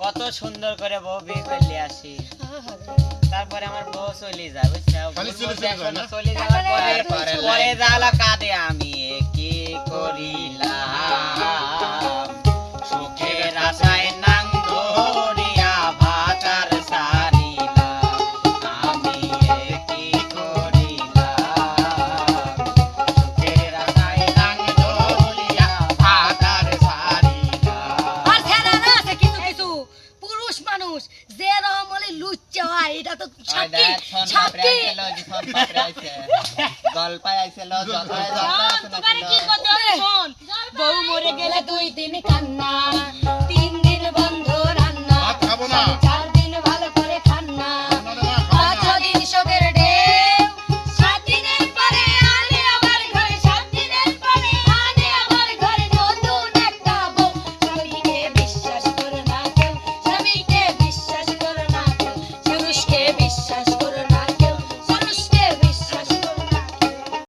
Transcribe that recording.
কত সুন্দর করে বউ বিয়ে করলে আসি। তারপরে আমার বউ চলে যায় বুঝছ? চলে যাওয়ার পরে পরে জ্বালা কাঁদে আমি। যে রকম বলে লুচ্চা হয় এটা তো ওই সাক্ষী দেখ, ফোন পাপড়ে সাক্ষী আইছে, লজি ফোন পাপড়ে আইছে। জলপাই আইছে, ল, জলপাই, জলপাই আছে নাকি, ল? বউ মরে গেলে দুই দিন কান্না